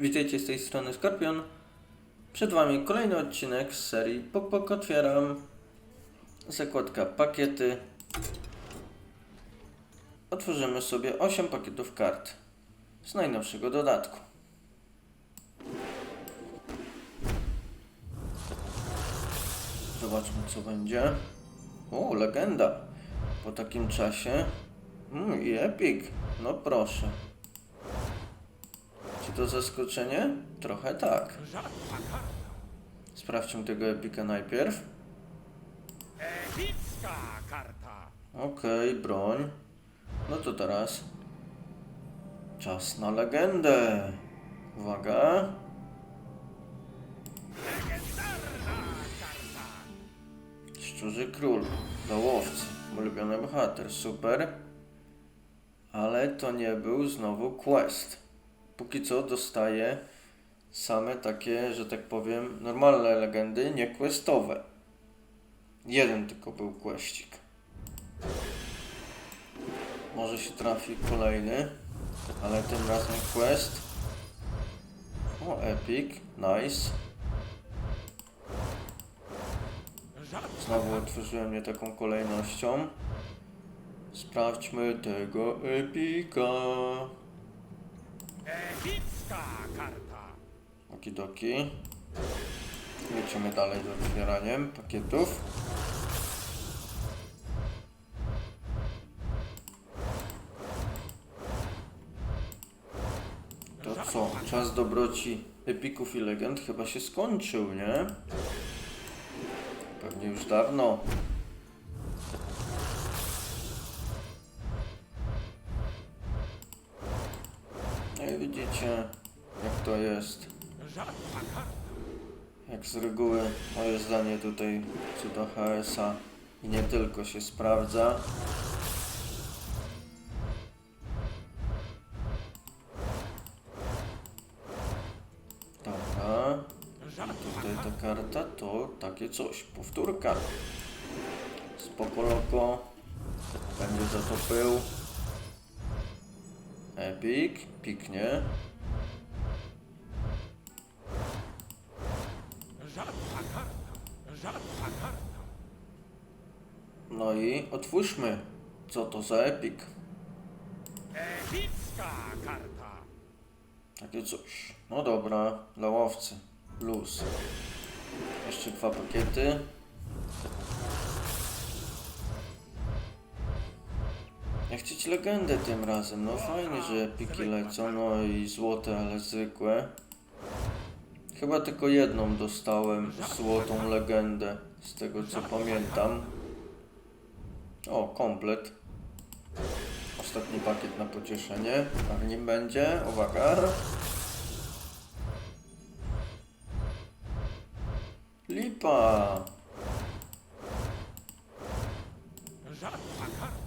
Witajcie z tej strony Skorpion. Przed Wami kolejny odcinek z serii Pok Pok Otwieram. Zakładka pakiety. Otworzymy sobie 8 pakietów kart z najnowszego dodatku. Zobaczmy co będzie. O, legenda. Po takim czasie. Mm, I epic. No proszę. To zaskoczenie? Trochę tak. Sprawdźmy tego epika najpierw. Okej, broń. No to teraz. Czas na legendę. Uwaga. Szczurzy król. Dołowcy. Ulubiony bohater. Super. Ale to nie był znowu quest. Póki co dostaję same takie, że tak powiem, normalne legendy, nie questowe. Jeden tylko był questik. Może się trafi kolejny, ale tym razem quest. O, epic, nice. Znowu otworzyłem je taką kolejnością. Sprawdźmy tego epika. Epicka karta. Okidoki. Lecimy dalej z otwieraniem pakietów. To co? Czas dobroci epików i legend chyba się skończył, nie? Pewnie już dawno. I widzicie, jak to jest. Jak z reguły moje zdanie tutaj co do HS-a i nie tylko się sprawdza. Dobra. Rzadka Tutaj ta karta to takie coś. Powtórka. Spoko loko. Będzie za to pył. Epic. Piknie. No i otwórzmy. Co to za epic? Epicka karta. Takie coś. No dobra, dla łowcy. Plus. Jeszcze dwa pakiety. Ja chcieć legendę tym razem. No fajnie, że epiki lecą. No i złote, ale zwykłe. Chyba tylko jedną dostałem złotą legendę. Z tego co pamiętam. O, komplet. Ostatni pakiet na pocieszenie. A w nim będzie, uwaga. Lipa. Rzadka karta.